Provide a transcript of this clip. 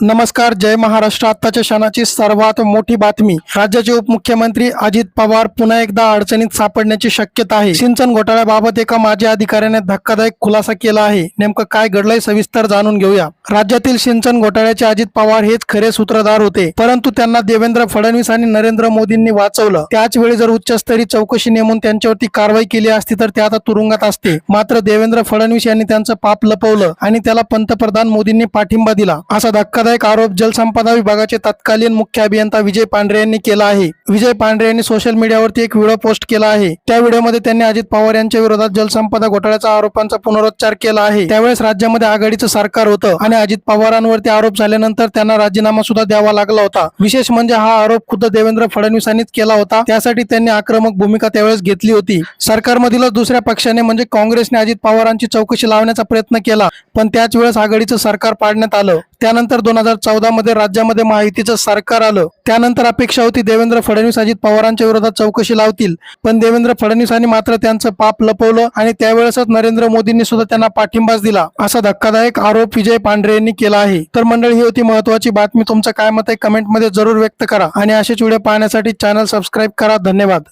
नमस्कार जय महाराष्ट्र. आत्ताच्या क्षणाची सर्वात मोठी बातमी. राज्याचे उपमुख्यमंत्री अजित पवार पुन्हा एकदा अडचणीत सापडण्याची शक्यता आहे. सिंचन घोटाळ्याबाबत एका माजी अधिकाऱ्याने धक्कादायक खुलासा केला आहे. नेमकं काय घडलंय सविस्तर जाणून घेऊया. राज्यातील सिंचन घोटाळ्याचे अजित पवार हेच खरे सूत्रधार होते. परंतु त्यांना देवेंद्र फडणवीस आणि नरेंद्र मोदींनी वाचवलं. त्याच वेळी जर उच्चस्तरीय चौकशी नेमून त्यांच्यावरती कारवाई केली असती तर ते आता तुरुंगात असते. मात्र देवेंद्र फडणवीस यांनी त्यांचं पाप लपवलं आणि त्याला पंतप्रधान मोदींनी पाठिंबा दिला. असा धक्का धक्कादायक आरोप जलसंपदा विभागाचे तत्कालीन मुख्य अभियंता विजय पांढरे यांनी केला आहे. विजय पांढरे यांनी सोशल मीडियावरती एक व्हिडिओ पोस्ट केला आहे. त्या व्हिडिओमध्ये त्यांनी अजित पवार यांच्या विरोधात जलसंपदा घोटाळ्याचा आरोपांचा पुनरुच्चार केला आहे. त्यावेळेस राज्यामध्ये आघाडीचं सरकार होतं आणि अजित पवारांवरती आरोप झाल्यानंतर त्यांना राजीनामा सुद्धा द्यावा लागला होता. विशेष म्हणजे हा आरोप खुद्द देवेंद्र फडणवीसांनीच केला होता. त्यासाठी त्यांनी आक्रमक भूमिका त्यावेळेस घेतली होती. सरकारमधीलच दुसऱ्या पक्षाने म्हणजे काँग्रेसने अजित पवारांची चौकशी लावण्याचा प्रयत्न केला. पण त्याच वेळेस आघाडीचं सरकार पाडण्यात आलं. त्यानंतर दोन हजार चौदा मध्ये राज्यामध्ये महायुतीचं सरकार आलं. त्यानंतर अपेक्षा होती देवेंद्र फडणवीस अजित पवारांच्या विरोधात चौकशी लावतील. पण देवेंद्र फडणवीसांनी मात्र त्यांचं पाप लपवलं आणि त्यावेळेसच नरेंद्र मोदींनी सुद्धा त्यांना पाठिंबाच दिला असा धक्कादायक आरोप विजय पांढरे यांनी केला आहे. तर मंडळी ही होती महत्वाची बातमी. तुमचं काय मत आहे कमेंटमध्ये जरूर व्यक्त करा. आणि असेच व्हिडिओ पाहण्यासाठी चॅनल सबस्क्राईब करा. धन्यवाद.